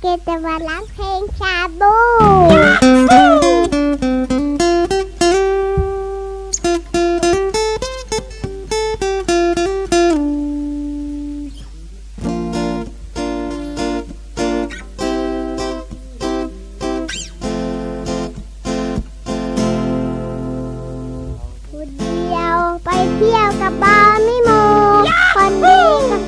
เกจะมาร้องเพลงชาบูผู้เดียวไปเที่ยวกับบอไม่มูคนนี้กับ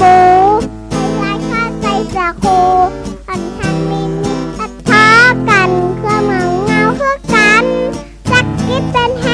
บูไล่ข้าใจจะโคอันทันมินิอัท้ากัน เครื่องมังเงาเพื่อกันสักกิดเป็นแ